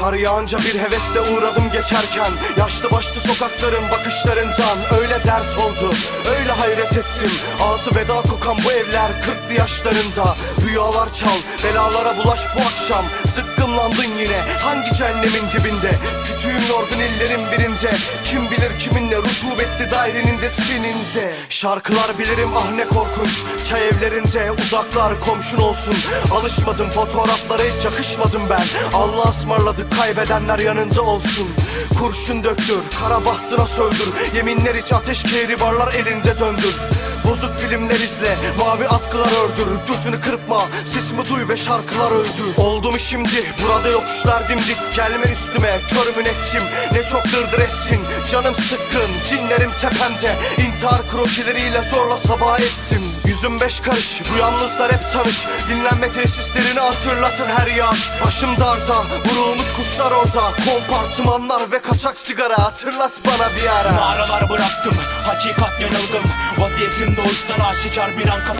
Kar yağınca bir hevesle uğradım geçerken. Yaşlı başlı sokakların bakışlarından Öyle dert oldu, öyle hayret ettim. Ağzı veda kokan bu evler kırklı yaşlarında. Rüyalar çal, belalara bulaş bu akşam. Zıkkımlandın yine hangi cehennemin dibinde? Kütüğüm yorgun illerin birinde. Kim bilir kiminle rutubetli dairenin de senin de Şarkılar bilirim ah ne korkunç. Çay evlerinde uzaklar komşun olsun. Alışmadım fotoğraflara hiç yakışmadım ben. Allah ısmarladık kaybedenler yanında olsun. Kurşun döktür kara bahtına söndür. Yeminler hiç ateş kehribarlar elinde döndür Bozuk filmler izle Mavi atkılar ördür. Gözünü kırpma Sesimi duy ve şarkılar öldür. Oldum şimdi Burada yokuşlar dimdik. Gelme üstüme Kör müneccim Ne çok dırdır ettin Canım sıkkın. Cinlerim tepemde İntihar krokileriyle zorla sabah ettim. Yüzüm beş karış Bu yalnızlar hep tanış. Dinlenme tesislerini hatırlatır her yağış Başım darda Vurulmuş kuşlar orada. Kompartımanlar ve kaçak sigara Hatırlat bana bir ara. Mağaralar bıraktım Hakikat yanıldım. Vaziyetim doğuştan aşikar bir an